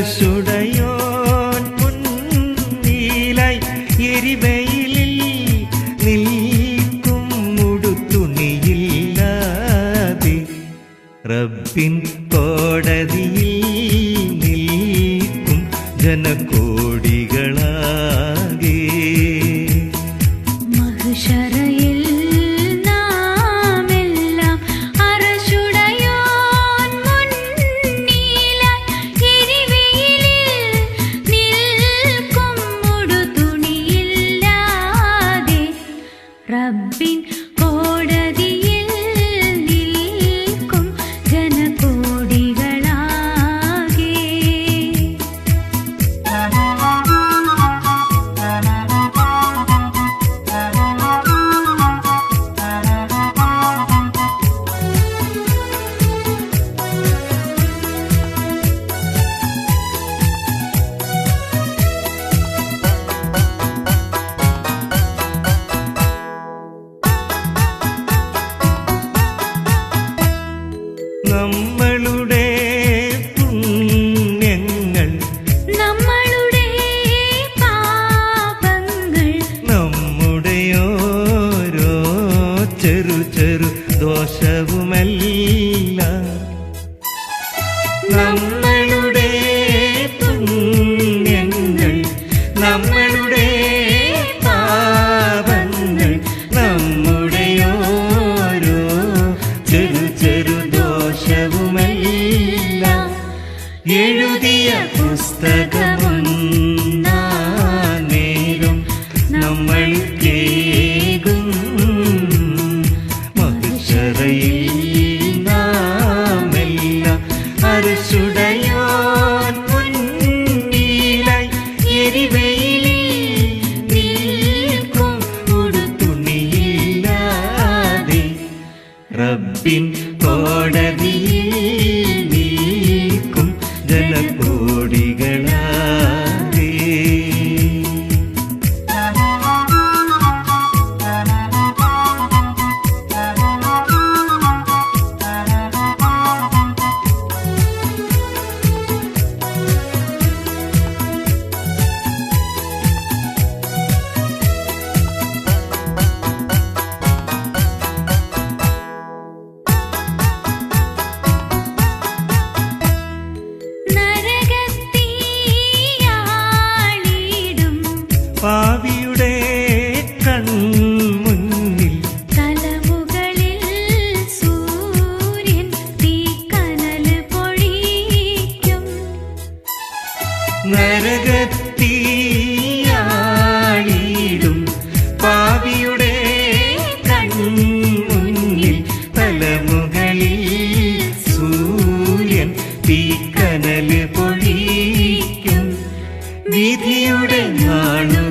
അരശുടയോൻ മുന്നീലായി എരിവെയിലിൽ നിൽക്കും മുടുത്തുണിയില്ലാതെ റബ്ബിൻ കോടതിയിൽ നിൽക്കും ജനകോടികളാകെ നമ്മളുടെ പുണ്യങ്ങൾ. നമ്മളുടെ പാപങ്ങൾ. നമ്മുടെ ഓരോ ചെറു ചെറു ദോഷവുമല്ല നമ്മളുടെ പുണ്യങ്ങൾ. നമ്മളുടെ പാപങ്ങൾ. നമ്മുടെ നാമെല്ലാം അരശുടയോൻ നരകത്തീയാളിടും പാവിയുടെ പൊഴിക്കും. വിധിയുടെ നാളുകളും